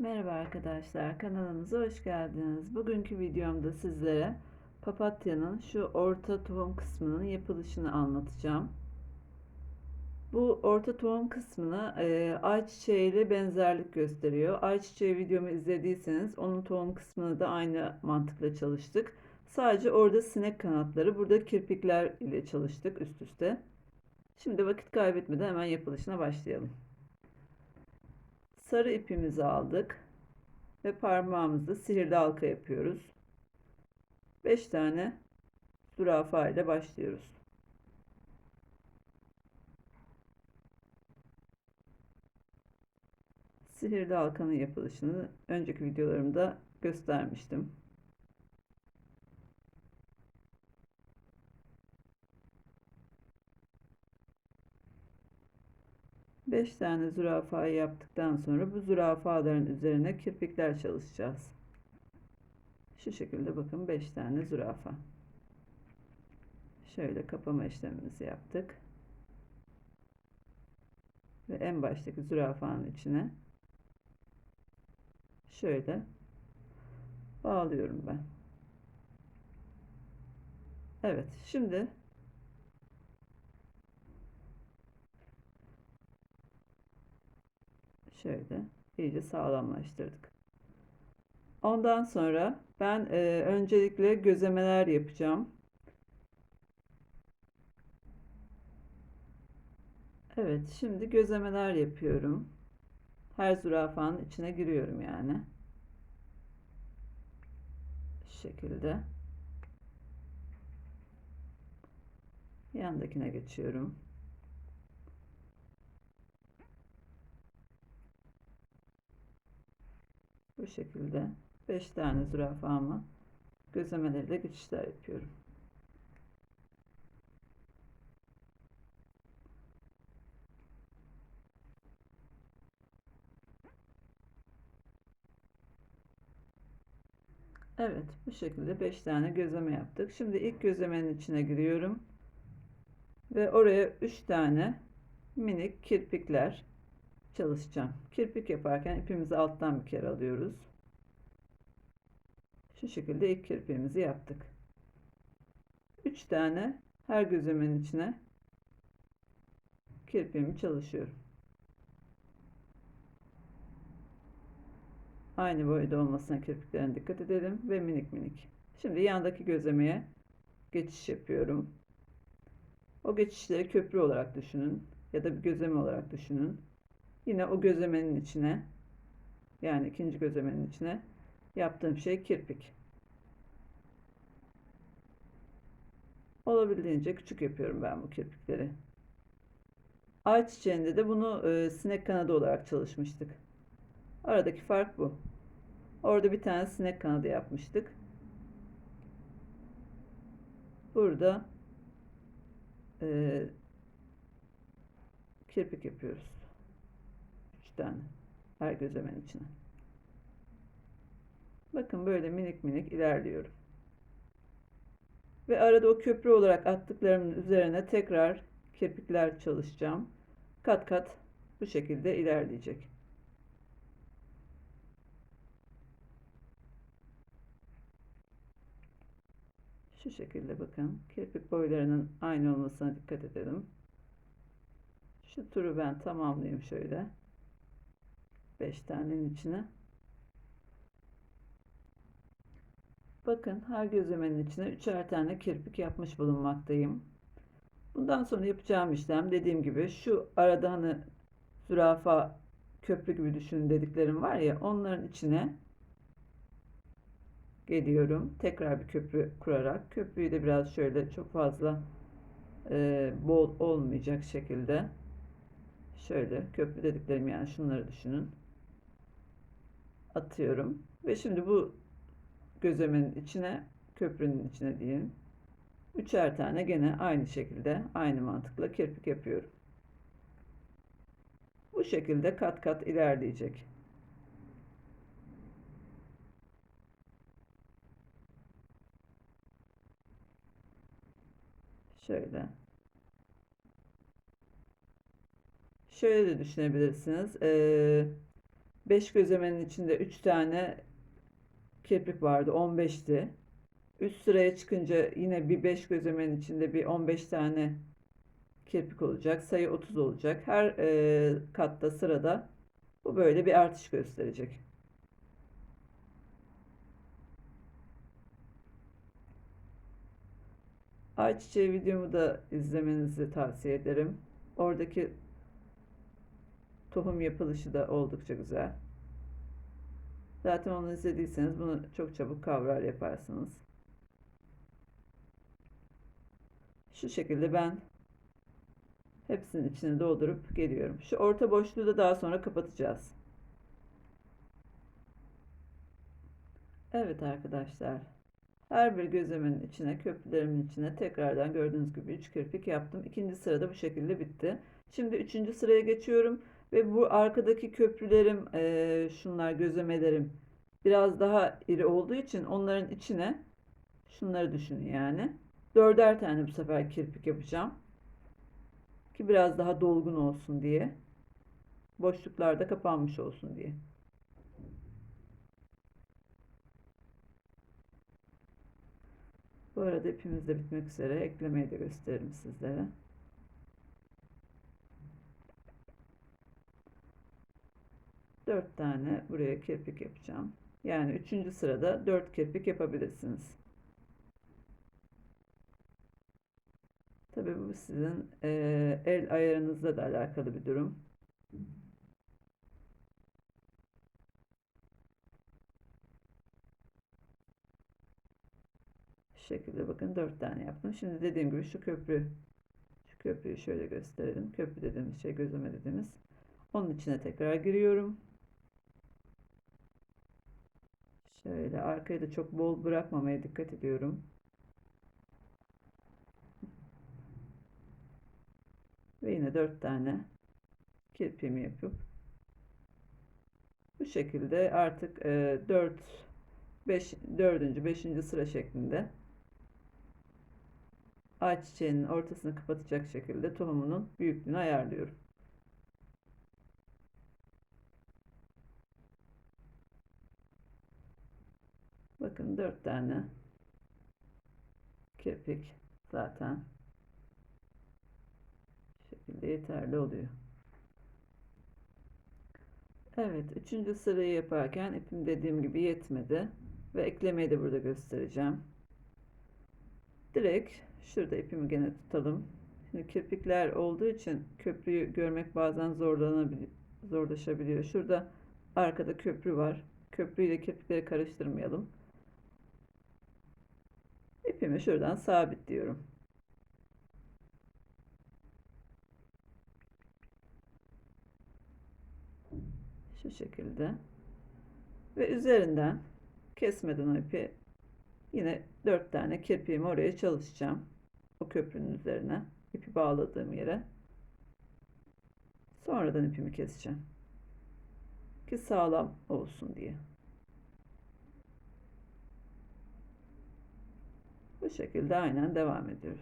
Merhaba arkadaşlar, kanalımıza hoş geldiniz. Bugünkü videomda sizlere papatyanın şu orta tohum kısmının yapılışını anlatacağım. Bu orta tohum kısmına e, ayçiçeği ile benzerlik gösteriyor. Ayçiçeği videomu izlediyseniz onun tohum kısmını da aynı mantıkla çalıştık. Sadece orada sinek kanatları, burada kirpikler ile çalıştık üst üste. Şimdi vakit kaybetmeden hemen yapılışına başlayalım. Sarı ipimizi aldık ve parmağımızla sihirli halka yapıyoruz. 5 tane zürafa ile başlıyoruz. Sihirli halkanın yapılışını önceki videolarımda göstermiştim. Beş tane zürafayı yaptıktan sonra bu zürafaların üzerine kirpikler çalışacağız. Şu şekilde bakın 5 tane zürafa. Şöyle kapama işlemimizi yaptık. Ve en baştaki zürafanın içine şöyle bağlıyorum ben. Evet, şimdi şöyle iyice sağlamlaştırdık. Ondan sonra ben e, öncelikle gözemeler yapacağım. Evet, şimdi gözemeler yapıyorum. Her zürafanın içine giriyorum yani. Şu şekilde. Yandakine geçiyorum. Şekilde 5 tane zürafamı gözlemeleriyle geçişler yapıyorum. Evet bu şekilde 5 tane gözleme yaptık. Şimdi ilk gözlemenin içine giriyorum. Ve oraya 3 tane minik kirpikler çalışacağım. Kirpik yaparken ipimizi alttan bir kere alıyoruz. Şu şekilde ilk kirpiğimizi yaptık. 3 tane her gözlemenin içine kirpiğimi çalışıyorum. Aynı boyda olmasına kirpiklerine dikkat edelim ve minik minik. Şimdi yandaki gözlemeye geçiş yapıyorum. O geçişleri köprü olarak düşünün ya da bir gözleme olarak düşünün. Yine o gözlemenin içine yani ikinci gözlemenin içine yaptığım şey kirpik. Olabildiğince küçük yapıyorum ben bu kirpikleri. Ayçiçeğinde de bunu e, sinek kanadı olarak çalışmıştık. Aradaki fark bu. Orada bir tane sinek kanadı yapmıştık. Burada e, kirpik yapıyoruz. 3 tane her gözlemenin içine. Bakın böyle minik minik ilerliyorum. Ve arada o köprü olarak attıklarımın üzerine tekrar kirpikler çalışacağım. Kat kat bu şekilde ilerleyecek. Şu şekilde bakın. Kirpik boylarının aynı olmasına dikkat edelim. Şu turu ben tamamlayayım şöyle. 5 tanenin içine. Bakın her gözlemenin içine üçer tane kirpik yapmış bulunmaktayım. Bundan sonra yapacağım işlem dediğim gibi şu arada hani zürafa köprü gibi düşünün dediklerim var ya onların içine geliyorum. Tekrar bir köprü kurarak köprüyü de biraz şöyle çok fazla e, bol olmayacak şekilde şöyle köprü dediklerim yani şunları düşünün atıyorum ve şimdi bu gözlemenin içine köprünün içine diyeyim üçer tane gene aynı şekilde aynı mantıkla kirpik yapıyorum bu şekilde kat kat ilerleyecek Şöyle. Şöyle de düşünebilirsiniz. Ee, 5 gözlemenin içinde 3 tane kirpik vardı. 15'ti. Üst sıraya çıkınca yine bir 5 gözlemenin içinde bir 15 tane kirpik olacak. Sayı 30 olacak. Her e, katta sırada bu böyle bir artış gösterecek. Ayçiçeği videomu da izlemenizi tavsiye ederim. Oradaki tohum yapılışı da oldukça güzel. Zaten onu izlediyseniz bunu çok çabuk kavrar yaparsınız. Şu şekilde ben hepsinin içine doldurup geliyorum. Şu orta boşluğu da daha sonra kapatacağız. Evet arkadaşlar. Her bir gözlemenin içine, köprülerimin içine tekrardan gördüğünüz gibi 3 kirpik yaptım. İkinci sırada bu şekilde bitti. Şimdi üçüncü sıraya geçiyorum. Ve bu arkadaki köprülerim, e, şunlar gözlemelerim biraz daha iri olduğu için onların içine şunları düşünün yani. Dörder tane bu sefer kirpik yapacağım. Ki biraz daha dolgun olsun diye. Boşluklarda kapanmış olsun diye. Bu arada ipimiz de bitmek üzere. Eklemeyi de gösteririm sizlere. Dört tane buraya kirpik yapacağım. Yani üçüncü sırada dört kirpik yapabilirsiniz. Tabii bu sizin e, el ayarınızla da alakalı bir durum. Şu şekilde bakın dört tane yaptım. Şimdi dediğim gibi şu köprü şu köprüyü şöyle gösterelim. Köprü dediğimiz şey gözleme dediğimiz. Onun içine tekrar giriyorum. Şöyle arkayı da çok bol bırakmamaya dikkat ediyorum. Ve yine dört tane kirpiğimi yapıp bu şekilde artık e, 4 5 4. 5. sıra şeklinde ayçiçeğinin ortasını kapatacak şekilde tohumunun büyüklüğünü ayarlıyorum. Bakın dört tane kirpik zaten şekilde yeterli oluyor. Evet, üçüncü sırayı yaparken ipim dediğim gibi yetmedi ve eklemeyi de burada göstereceğim. Direkt şurada ipimi gene tutalım. Şimdi kirpikler olduğu için köprüyü görmek bazen zorlanabiliyor, zorlaşabiliyor. Şurada arkada köprü var. Köprüyle kirpikleri karıştırmayalım. İpimi şuradan sabitliyorum. Şu şekilde. Ve üzerinden kesmeden o ipi yine dört tane kirpiğimi oraya çalışacağım. O köprünün üzerine ipi bağladığım yere. Sonradan ipimi keseceğim. Ki sağlam olsun diye. Şekilde aynen devam ediyoruz.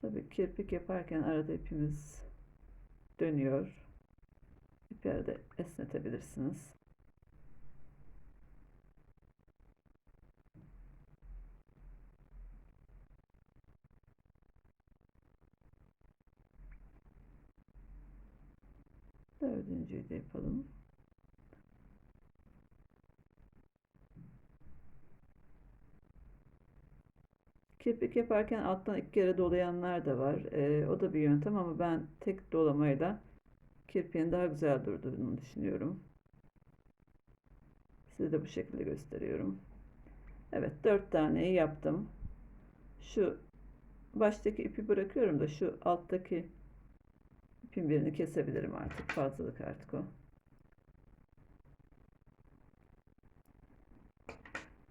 Tabii kirpik yaparken arada ipimiz dönüyor. İpi arada esnetebilirsiniz. Dördüncüyü de yapalım. Kirpik yaparken alttan iki kere dolayanlar da var. Ee, o da bir yöntem ama ben tek dolamayla kirpiğin daha güzel durduğunu düşünüyorum. Size de bu şekilde gösteriyorum. Evet dört taneyi yaptım. Şu baştaki ipi bırakıyorum da şu alttaki ipin birini kesebilirim artık. Fazlalık artık o.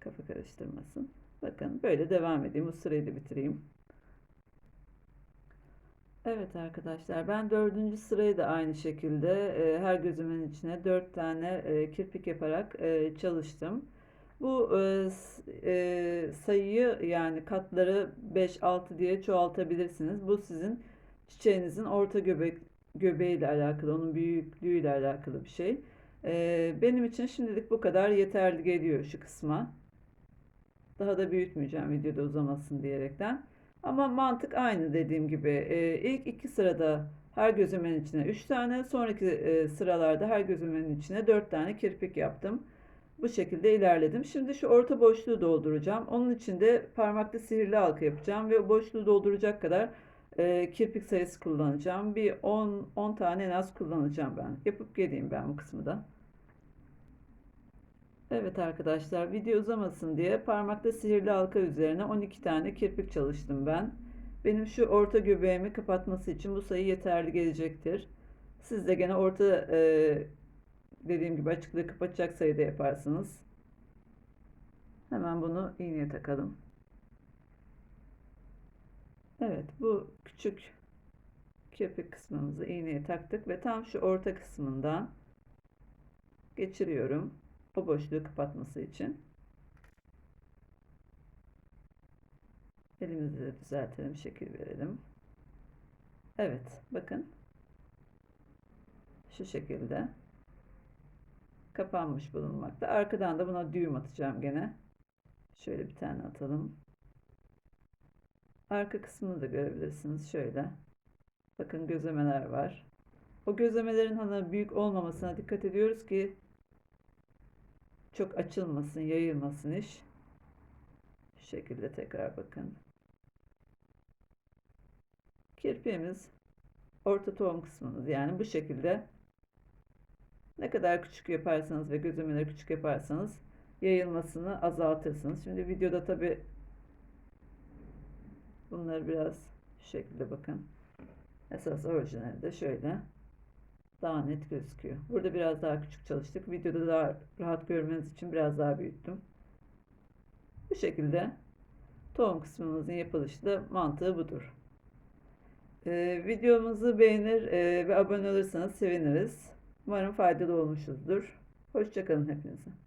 Kafa karıştırmasın. Bakın böyle devam edeyim. Bu sırayı da bitireyim. Evet arkadaşlar ben dördüncü sırayı da aynı şekilde e, her gözümün içine dört tane e, kirpik yaparak e, çalıştım. Bu e, e, sayıyı yani katları 5-6 diye çoğaltabilirsiniz. Bu sizin çiçeğinizin orta göbek göbeğiyle alakalı, onun büyüklüğüyle alakalı bir şey. Ee, benim için şimdilik bu kadar yeterli geliyor şu kısma. Daha da büyütmeyeceğim videoda uzamasın diyerekten. Ama mantık aynı dediğim gibi. Ee, ilk iki sırada her gözlemenin içine 3 tane, sonraki e, sıralarda her gözlemenin içine 4 tane kirpik yaptım. Bu şekilde ilerledim. Şimdi şu orta boşluğu dolduracağım. Onun için de parmakta sihirli halka yapacağım ve boşluğu dolduracak kadar e, kirpik sayısı kullanacağım. Bir 10 10 tane en az kullanacağım ben. Yapıp geleyim ben bu kısmı da. Evet arkadaşlar video uzamasın diye parmakta sihirli halka üzerine 12 tane kirpik çalıştım ben. Benim şu orta göbeğimi kapatması için bu sayı yeterli gelecektir. Siz de gene orta e, dediğim gibi açıklığı kapatacak sayıda yaparsınız. Hemen bunu iğneye takalım. Evet bu küçük kirpik kısmımızı iğneye taktık ve tam şu orta kısmından geçiriyorum. O boşluğu kapatması için. Elimizi de düzeltelim, şekil verelim. Evet, bakın. Şu şekilde kapanmış bulunmakta. Arkadan da buna düğüm atacağım gene. Şöyle bir tane atalım. Arka kısmını da görebilirsiniz. Şöyle. Bakın gözlemeler var. O gözlemelerin hani büyük olmamasına dikkat ediyoruz ki çok açılmasın, yayılmasın iş. Şu şekilde tekrar bakın. Kirpiğimiz orta tohum kısmımız yani bu şekilde ne kadar küçük yaparsanız ve gözlemeleri küçük yaparsanız yayılmasını azaltırsınız. Şimdi videoda tabi bunları biraz şu şekilde bakın. Esas orijinali de şöyle daha net gözüküyor. Burada biraz daha küçük çalıştık. Videoda daha rahat görmeniz için biraz daha büyüttüm. Bu şekilde tohum kısmımızın yapılışı da mantığı budur. Ee, videomuzu beğenir e, ve abone olursanız seviniriz. Umarım faydalı olmuşuzdur. Hoşçakalın hepinize.